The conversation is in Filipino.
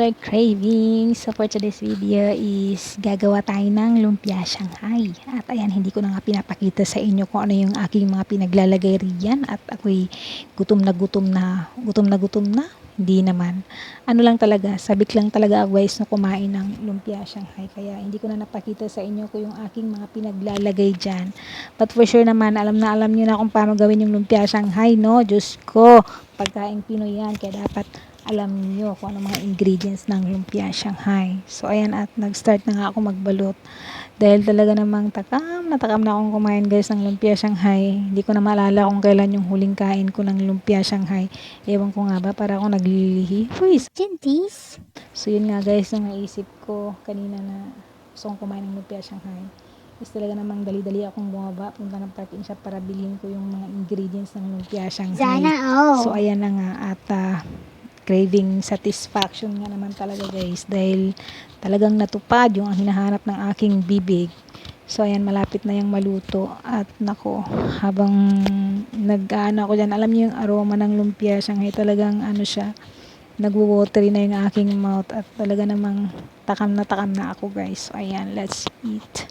another craving. So for today's video is gagawa tayo ng lumpia Shanghai. At ayan, hindi ko na nga pinapakita sa inyo kung ano yung aking mga pinaglalagay riyan. At ako'y gutom na gutom na, gutom na gutom na. Hindi naman. Ano lang talaga, sabik lang talaga ako guys na kumain ng lumpia Shanghai. Kaya hindi ko na napakita sa inyo kung yung aking mga pinaglalagay dyan. But for sure naman, alam na alam nyo na kung paano gawin yung lumpia Shanghai, no? Diyos ko, pagkain Pinoy yan. Kaya dapat alam niyo kung ano mga ingredients ng lumpia Shanghai. So, ayan at nag-start na nga ako magbalot. Dahil talaga namang takam na takam na akong kumain guys ng lumpia Shanghai. Hindi ko na maalala kung kailan yung huling kain ko ng lumpia Shanghai. Ewan ko nga ba, para ako naglilihi. Uy, Gentis. So yun nga guys, nung naisip ko kanina na gusto kong kumain ng lumpia Shanghai, is talaga namang dali-dali akong bumaba, punta ng parking shop para bilhin ko yung mga ingredients ng lumpia Shanghai. Sana all. So ayan na nga at ah, craving satisfaction nga naman talaga guys dahil talagang natupad yung hinahanap ng aking bibig. So ayan malapit na yung maluto at nako habang nag-ano ako dyan alam niyo yung aroma ng lumpia Shanghai talagang ano siya nagwo-watery na yung aking mouth at talaga namang takam na takam na ako guys. So ayan let's eat.